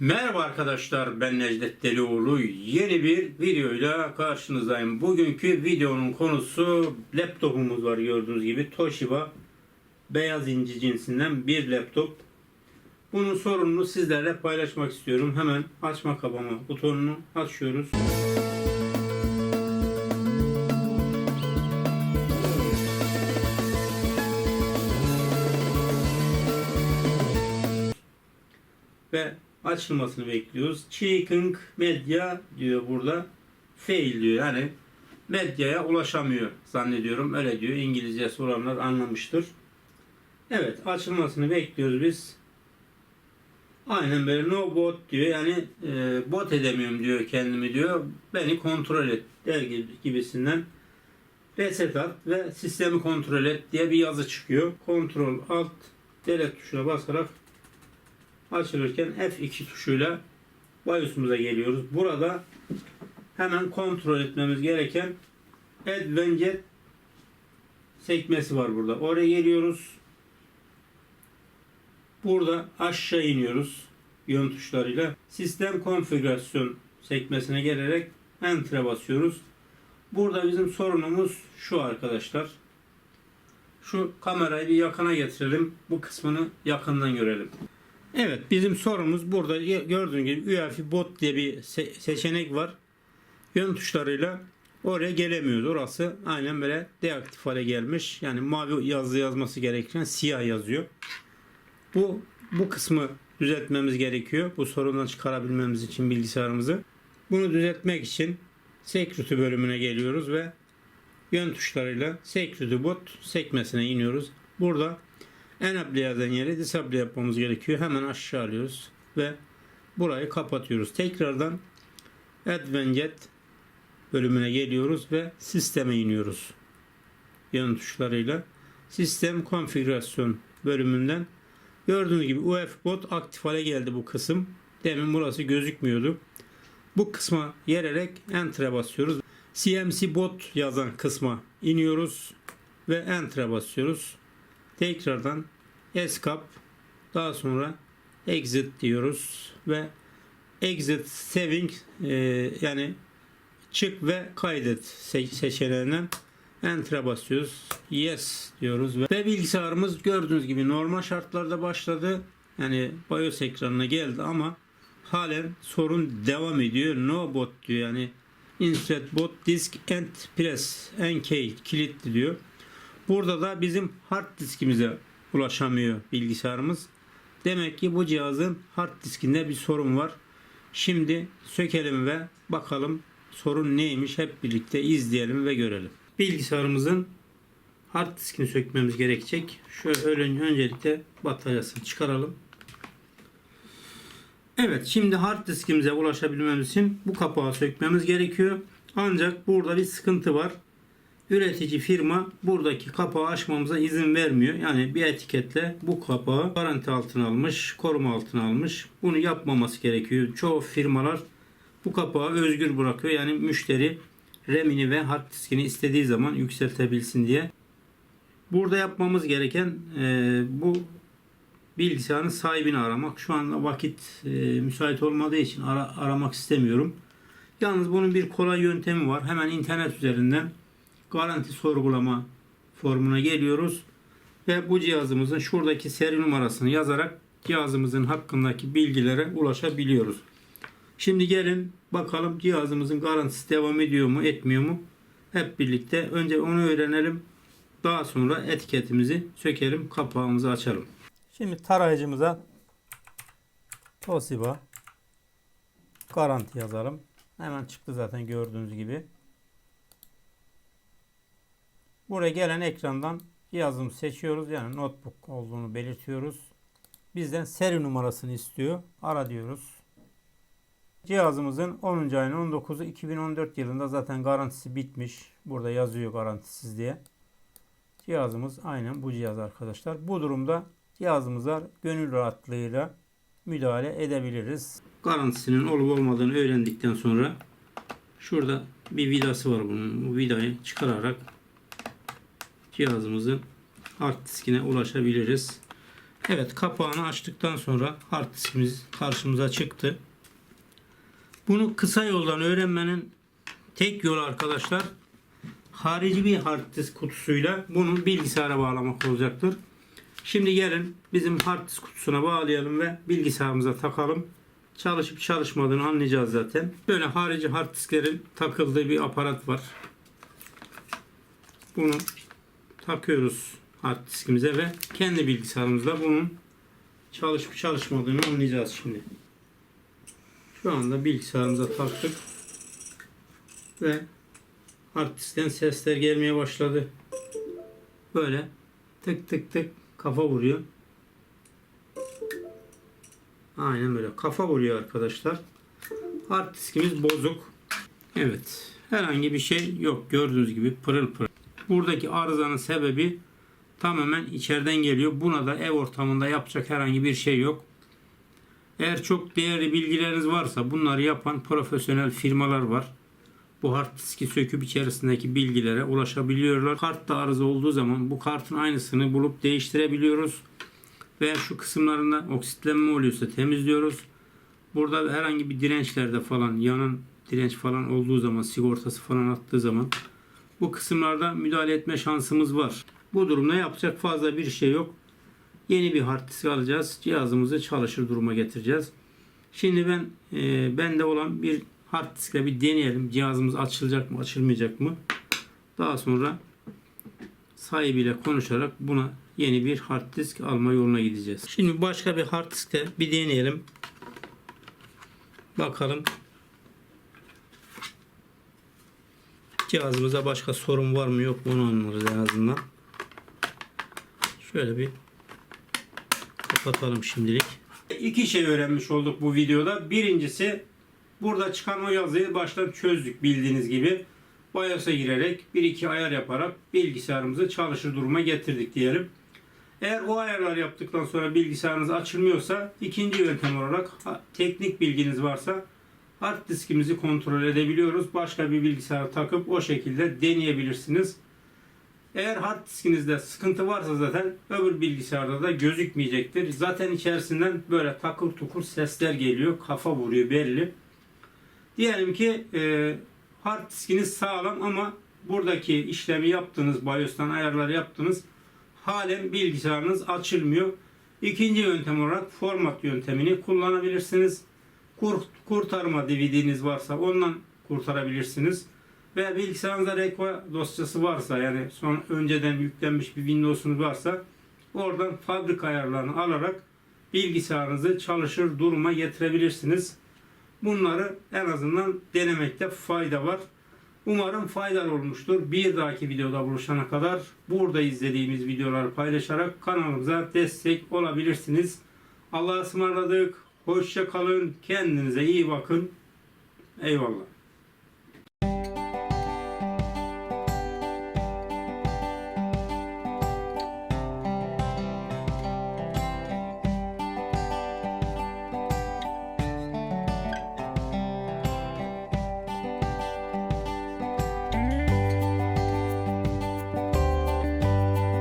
Merhaba arkadaşlar ben Necdet Delioğlu yeni bir videoyla karşınızdayım. Bugünkü videonun konusu laptopumuz var gördüğünüz gibi Toshiba beyaz inci cinsinden bir laptop. Bunun sorununu sizlerle paylaşmak istiyorum. Hemen açma kapama butonunu açıyoruz. ve açılmasını bekliyoruz. Checking medya diyor burada. Fail diyor. Yani medyaya ulaşamıyor zannediyorum. Öyle diyor. İngilizcesi olanlar anlamıştır. Evet açılmasını bekliyoruz biz. Aynen böyle no bot diyor. Yani e, bot edemiyorum diyor kendimi diyor. Beni kontrol et der gibi- gibisinden. Reset at ve sistemi kontrol et diye bir yazı çıkıyor. Kontrol alt delete tuşuna basarak açılırken F2 tuşuyla BIOS'umuza geliyoruz. Burada hemen kontrol etmemiz gereken Advanced sekmesi var burada. Oraya geliyoruz. Burada aşağı iniyoruz yön tuşlarıyla. Sistem konfigürasyon sekmesine gelerek Enter'a basıyoruz. Burada bizim sorunumuz şu arkadaşlar. Şu kamerayı bir yakına getirelim. Bu kısmını yakından görelim. Evet bizim sorunumuz burada gördüğünüz gibi UEFI bot diye bir se- seçenek var. Yön tuşlarıyla oraya gelemiyoruz. Orası aynen böyle deaktif hale gelmiş. Yani mavi yazı yazması gereken siyah yazıyor. Bu bu kısmı düzeltmemiz gerekiyor. Bu sorundan çıkarabilmemiz için bilgisayarımızı. Bunu düzeltmek için Security bölümüne geliyoruz ve yön tuşlarıyla Security bot sekmesine iniyoruz. Burada Enable yazan yere disable yapmamız gerekiyor. Hemen aşağı alıyoruz ve burayı kapatıyoruz. Tekrardan Advanced bölümüne geliyoruz ve sisteme iniyoruz. Yön tuşlarıyla sistem konfigürasyon bölümünden gördüğünüz gibi UEFI bot aktif hale geldi bu kısım. Demin burası gözükmüyordu. Bu kısma gelerek Enter'a basıyoruz. CMC bot yazan kısma iniyoruz ve Enter'a basıyoruz. Tekrardan escape daha sonra exit diyoruz ve exit saving e, yani çık ve kaydet se- seçeneğinden enter'a basıyoruz. Yes diyoruz ve, ve bilgisayarımız gördüğünüz gibi normal şartlarda başladı. Yani BIOS ekranına geldi ama halen sorun devam ediyor. No bot diyor yani insert bot disk and press NK kilitli diyor. Burada da bizim hard diskimize ulaşamıyor bilgisayarımız. Demek ki bu cihazın hard diskinde bir sorun var. Şimdi sökelim ve bakalım sorun neymiş hep birlikte izleyelim ve görelim. Bilgisayarımızın hard diskini sökmemiz gerekecek. Şöyle öncelikle bataryasını çıkaralım. Evet şimdi hard diskimize ulaşabilmemiz için bu kapağı sökmemiz gerekiyor. Ancak burada bir sıkıntı var üretici firma buradaki kapağı açmamıza izin vermiyor. Yani bir etiketle bu kapağı garanti altına almış, koruma altına almış. Bunu yapmaması gerekiyor. Çoğu firmalar bu kapağı özgür bırakıyor. Yani müşteri RAM'ini ve hard diskini istediği zaman yükseltebilsin diye. Burada yapmamız gereken e, bu bilgisayarın sahibini aramak. Şu anda vakit e, müsait olmadığı için ara- aramak istemiyorum. Yalnız bunun bir kolay yöntemi var. Hemen internet üzerinden garanti sorgulama formuna geliyoruz ve bu cihazımızın şuradaki seri numarasını yazarak cihazımızın hakkındaki bilgilere ulaşabiliyoruz. Şimdi gelin bakalım cihazımızın garantisi devam ediyor mu etmiyor mu? Hep birlikte önce onu öğrenelim. Daha sonra etiketimizi sökelim, kapağımızı açalım. Şimdi tarayıcımıza Toshiba garanti yazalım. Hemen çıktı zaten gördüğünüz gibi. Buraya gelen ekrandan cihazımızı seçiyoruz. Yani notebook olduğunu belirtiyoruz. Bizden seri numarasını istiyor. Ara diyoruz. Cihazımızın 10. ayın 19'u 2014 yılında zaten garantisi bitmiş. Burada yazıyor garantisiz diye. Cihazımız aynen bu cihaz arkadaşlar. Bu durumda cihazımıza gönül rahatlığıyla müdahale edebiliriz. Garantisinin olup olmadığını öğrendikten sonra şurada bir vidası var bunun. Bu vidayı çıkararak cihazımızın hard diskine ulaşabiliriz. Evet kapağını açtıktan sonra hard diskimiz karşımıza çıktı. Bunu kısa yoldan öğrenmenin tek yolu arkadaşlar harici bir hard disk kutusuyla bunu bilgisayara bağlamak olacaktır. Şimdi gelin bizim hard disk kutusuna bağlayalım ve bilgisayarımıza takalım. Çalışıp çalışmadığını anlayacağız zaten. Böyle harici hard disklerin takıldığı bir aparat var. Bunu takıyoruz hard diskimize ve kendi bilgisayarımızda bunun çalışıp çalışmadığını anlayacağız şimdi. Şu anda bilgisayarımıza taktık ve hard diskten sesler gelmeye başladı. Böyle tık tık tık kafa vuruyor. Aynen böyle kafa vuruyor arkadaşlar. Hard diskimiz bozuk. Evet. Herhangi bir şey yok. Gördüğünüz gibi pırıl pırıl. Buradaki arızanın sebebi tamamen içeriden geliyor. Buna da ev ortamında yapacak herhangi bir şey yok. Eğer çok değerli bilgileriniz varsa bunları yapan profesyonel firmalar var. Bu hard diski söküp içerisindeki bilgilere ulaşabiliyorlar. Kartta arıza olduğu zaman bu kartın aynısını bulup değiştirebiliyoruz. Veya şu kısımlarında oksitlenme oluyorsa temizliyoruz. Burada herhangi bir dirençlerde falan yanan direnç falan olduğu zaman sigortası falan attığı zaman bu kısımlarda müdahale etme şansımız var. Bu durumda yapacak fazla bir şey yok. Yeni bir hard disk alacağız. Cihazımızı çalışır duruma getireceğiz. Şimdi ben e, bende olan bir hard diskle bir deneyelim. Cihazımız açılacak mı, açılmayacak mı? Daha sonra sahibiyle konuşarak buna yeni bir hard disk alma yoluna gideceğiz. Şimdi başka bir hard diskte bir deneyelim. Bakalım cihazımıza başka sorun var mı yok mu onu anlarız en azından. Şöyle bir kapatalım şimdilik. İki şey öğrenmiş olduk bu videoda. Birincisi burada çıkan o yazıyı baştan çözdük bildiğiniz gibi. BIOS'a girerek bir iki ayar yaparak bilgisayarımızı çalışır duruma getirdik diyelim. Eğer o ayarlar yaptıktan sonra bilgisayarınız açılmıyorsa ikinci yöntem olarak teknik bilginiz varsa hard diskimizi kontrol edebiliyoruz. Başka bir bilgisayara takıp o şekilde deneyebilirsiniz. Eğer hard diskinizde sıkıntı varsa zaten öbür bilgisayarda da gözükmeyecektir. Zaten içerisinden böyle takır tukur sesler geliyor. Kafa vuruyor belli. Diyelim ki e, hard diskiniz sağlam ama buradaki işlemi yaptınız, BIOS'tan ayarları yaptınız. Halen bilgisayarınız açılmıyor. İkinci yöntem olarak format yöntemini kullanabilirsiniz. Kurt, kurtarma DVD'niz varsa ondan kurtarabilirsiniz. Veya bilgisayarınızda rekva dosyası varsa yani son önceden yüklenmiş bir Windows'unuz varsa oradan fabrika ayarlarını alarak bilgisayarınızı çalışır duruma getirebilirsiniz. Bunları en azından denemekte fayda var. Umarım faydalı olmuştur. Bir dahaki videoda buluşana kadar burada izlediğimiz videoları paylaşarak kanalımıza destek olabilirsiniz. Allah'a ısmarladık. Hoşça kalın. Kendinize iyi bakın. Eyvallah.